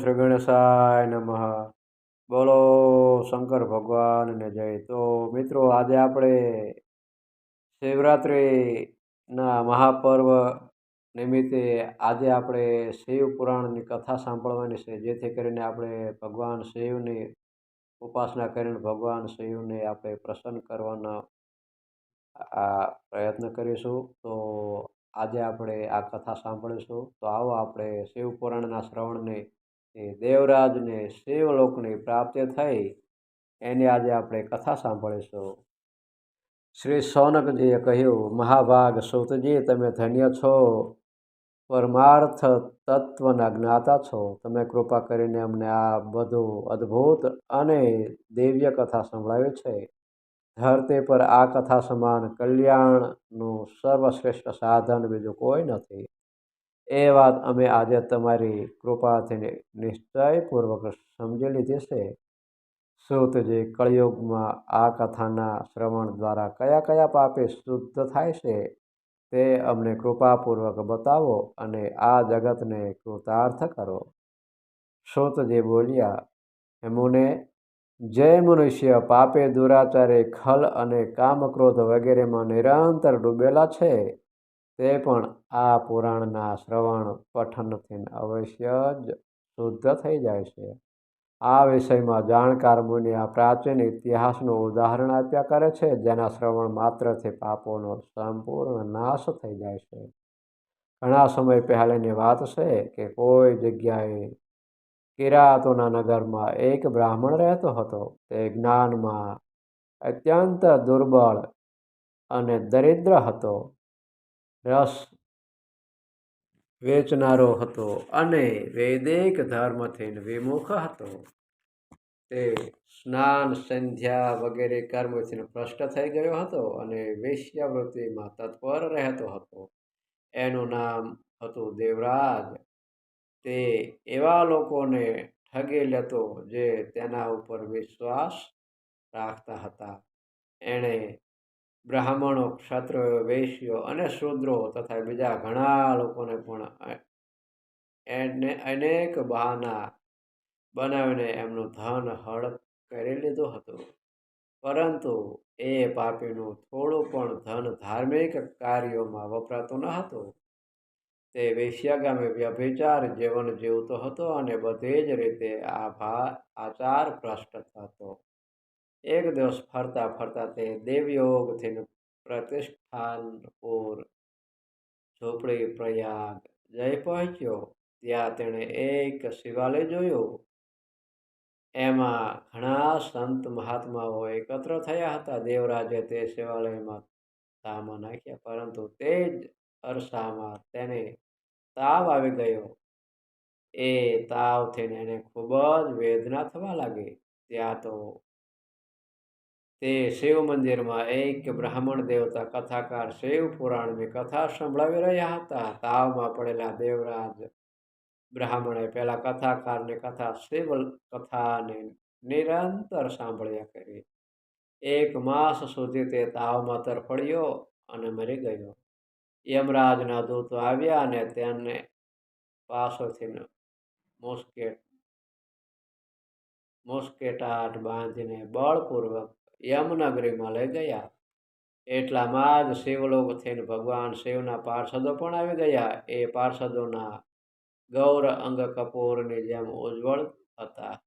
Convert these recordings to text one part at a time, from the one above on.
શ્રી ગણેશાય નમઃ. બોલો શંકર ભગવાનને જય. તો મિત્રો, આજે આપણે શિવરાત્રિના મહાપર્વ નિમિત્તે આજે આપણે શિવ પુરાણની કથા સાંભળવાની છે. જેથી કરીને આપણે ભગવાન શિવની ઉપાસના કરીને ભગવાન શિવને આપણે પ્રસન્ન કરવાનો આ પ્રયત્ન કરીશું. તો આજે આપણે આ કથા સાંભળીશું. તો આવો આપણે શિવ પુરાણના શ્રવણની એ દેવરાજને શિવલોકની પ્રાપ્તિ થઈ, એની આજે આપણે કથા સાંભળીશું. શ્રી સૌનકજીએ કહ્યું, મહાભાગ સુતજી, તમે ધન્ય છો. પરમાર્થ તત્વના જ્ઞાતા છો. તમે કૃપા કરીને અમને આ બધું અદ્ભુત અને દિવ્ય કથા સંભળાવી છે. ધરતી પર આ કથા સમાન કલ્યાણનું સર્વશ્રેષ્ઠ સાધન બીજું કોઈ નથી. એ વાત અમે આજે તમારી કૃપાથી નિશ્ચયપૂર્વક સમજી લીધી છે જે કળિયુગમાં આ કથાના શ્રવણ દ્વારા કયા કયા પાપે શુદ્ધ થાય છે તે અમને કૃપાપૂર્વક બતાવો અને આ જગતને કૃતાર્થ કરો. સુતજી બોલ્યા હેમુને જે મનુષ્ય પાપે દુરાચારે, ખલ અને કામક્રોધ વગેરેમાં નિરંતર ડૂબેલા છે તે પણ આ પુરાણના શ્રવણ પઠનથી અવશ્ય જ શુદ્ધ થઈ જાય છે. આ વિષયમાં જાણકાર મુનિ આ પ્રાચીન ઇતિહાસનું ઉદાહરણ આપ્યા કરે છે, જેના શ્રવણ માત્રથી પાપોનો સંપૂર્ણ નાશ થઈ જાય છે. ઘણા સમય પહેલાંની વાત છે કે કોઈ જગ્યાએ કિરાતોના નગરમાં એક બ્રાહ્મણ રહેતો હતો. તે જ્ઞાનમાં અત્યંત દુર્બળ અને દરિદ્ર હતો. રસ વેચનારો હતો અને વૈદિક ધર્મથી વિમુખ હતો. તે સ્નાન, સંધ્યા વગેરે કર્મથી ભ્રષ્ટ થઈ ગયો હતો અને વેશ્યાવૃત્તિમાં તત્પર રહેતો હતો. એનું નામ હતું દેવરાજ. તે એવા લોકોને ઠગી લેતો જે તેના ઉપર વિશ્વાસ રાખતા હતા. એણે બ્રાહ્મણો ક્ષત્રિયો વૈશ્યો અને શૂદ્રો તથા બીજા ઘણા લોકોને પણ એને અનેક બહાના બનાવીને એમનું ધન હળ કરી લીધું હતું. પરંતુ એ પાપીનું થોડું પણ ધન ધાર્મિક કાર્યોમાં વપરાતું ન હતું. તે વેશ્યાગામે વ્યભિચાર જીવન જીવતો હતો અને બધી જ રીતે આ આચાર ભ્રષ્ટ થતો એક દિવસ ફરતા ફરતા તે દેવયોગથી પ્રતિષ્ઠાનપુર ઝોપડી પ્રયાગ જઈ પહોંચ્યો. ત્યાં તેણે એક શિવાલય જોયું. એમાં ઘણા સંત મહાત્માઓ એકત્ર થયા હતા. દેવરાજે તે શિવાલયમાં તામાં નાખ્યા, પરંતુ તે જ અરસામાં તેને તાવ આવી ગયો. એ તાવથી એને ખૂબ જ વેદના થવા લાગી. ત્યાં તો તે શિવ મંદિરમાં એક બ્રાહ્મણ દેવતા કથાકાર શિવ પુરાણની કથા સંભળાવી રહ્યા હતા. તાવમાં પડેલા દેવરાજ બ્રાહ્મણે પેલા કથાકારની કથા, શિવ કથાને નિરંતર સાંભળ્યા કરી. એક માસ સુધી તે તાવમાં તરફડ્યો અને મરી ગયો. યમરાજના દૂતો આવ્યા અને તેને પાસોથી મુસ્કેટ, મોસ્કેટાટ બાંધીને બળપૂર્વક યમનગરીમાં લઈ ગયા. એટલામાં જ શિવલોકથી ભગવાન શિવના પાર્ષદો પણ આવી ગયા. એ પાર્ષદોના ગૌર અંગ કપૂરની જેમ ઉજ્જવળ હતા.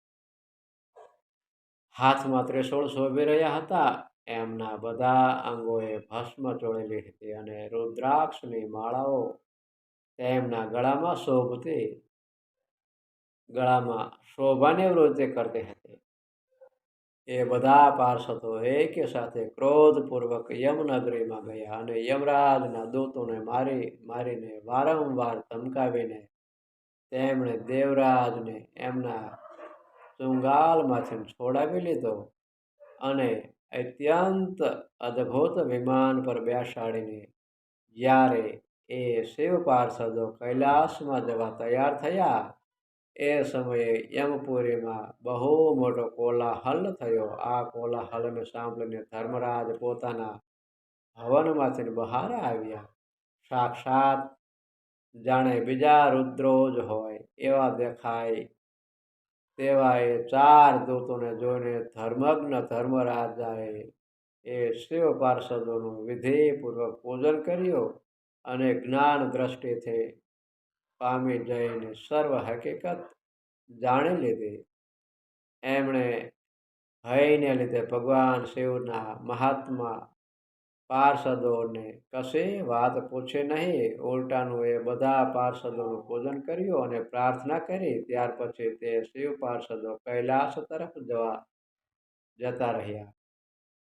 હાથમાં ત્રિશુળ શોભી રહ્યા હતા. એમના બધા અંગોએ ભસ્મ ચોળેલી હતી અને રુદ્રાક્ષની માળાઓ તેમના ગળામાં શોભતી, ગળામાં શોભાની વૃત્તિ કરતી હતી. એ બધા પાર્ષદો એક સાથે ક્રોધપૂર્વક યમનગરીમાં ગયા અને યમરાજના દૂતોને મારી, મારીને વારંવાર ધમકાવીને તેમણે દેવરાજને એમના ચુંગાલમાંથી છોડાવી લીધો અને અત્યંત અદ્ભુત વિમાન પર બેસાડીને જ્યારે એ શિવ પાર્ષદો કૈલાસમાં જવા તૈયાર થયા એ સમયે યમપુરીમાં બહુ મોટો કોલાહલ થયો. આ કોલાહલને સાંભળીને ધર્મરાજ પોતાના હવનમાંથી બહાર આવ્યા. સાક્ષાત જાણે બીજા રુદ્રો જ હોય એવા દેખાય તેવા એ ચાર દૂતોને જોઈને ધર્મજ્ઞ ધર્મરાજાએ એ શિવ પાર્ષદોનું વિધિપૂર્વક પૂજન કર્યું અને જ્ઞાન દ્રષ્ટિથી પામી જઈને સર્વ હકીકત જાણી લીધી. એમણે ભયને લીધે ભગવાન શિવના મહાત્મા પાર્ષદોને કશી વાત પૂછી નહીં. ઉલટાનું એ બધા પાર્ષદોનું પૂજન કર્યું અને પ્રાર્થના કરી. ત્યાર પછી તે શિવ પાર્ષદો કૈલાસ તરફ જવા જતા રહ્યા.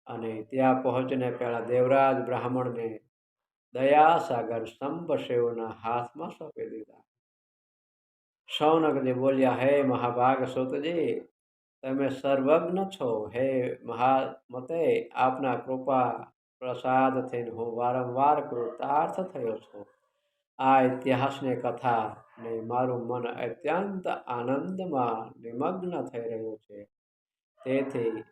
અને ત્યાં પહોંચીને પહેલાં દેવરાજ બ્રાહ્મણને દયાસાગર સ્તંભ શિવના હાથમાં સોંપી દીધા. શૌનકજી બોલ્યા, હે મહાભાગ સુતજી, તમે સર્વજ્ઞ છો. હે મહામતે, આપના કૃપા પ્રસાદથી હું વારંવાર કૃતાર્થ થયો છું. આ ઇતિહાસની કથા ને મારું મન અત્યંત આનંદમાં નિમગ્ન થઈ રહ્યું છે. તેથી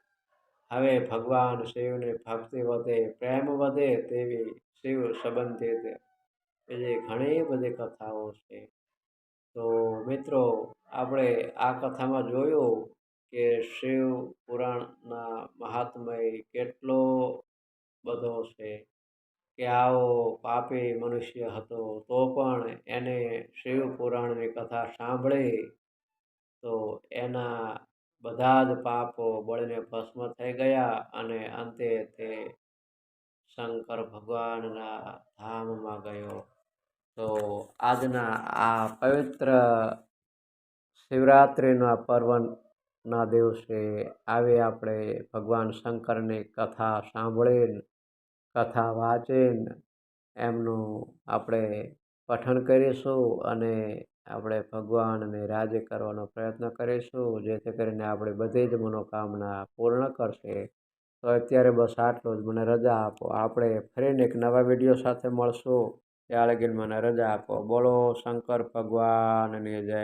હવે ભગવાન શિવની ભક્તિ વધે, પ્રેમ વધે તેવી શિવ સંબંધિત બીજી ઘણી બધી કથાઓ છે. તો મિત્રો, આપણે આ કથામાં જોયું કે શિવ પુરાણના મહાત્મય કેટલો બધો છે કે આવો પાપી મનુષ્ય હતો, તો પણ એને શિવ પુરાણની કથા સાંભળી તો એના બધા જ પાપો બળીને ભસ્મ થઈ ગયા અને અંતે તે શંકર ભગવાનના ધામમાં ગયો. તો આજના આ પવિત્ર શિવરાત્રિના પર્વના દિવસે આવી આપણે ભગવાન શંકરની કથા સાંભળીને, કથા વાંચીને, એમનું આપણે પઠન કરીશું અને આપણે ભગવાનને રાજી કરવાનો પ્રયત્ન કરીશું, જેથી કરીને આપણી બધી જ મનોકામના પૂર્ણ કરશે. તો અત્યારે બસ આટલું જ. મને રજા આપો. આપણે ફરીને એક નવા વીડિયો સાથે મળશું. ત્યાં લગીને મને રજા આપો. બોલો શંકર ભગવાનની જય.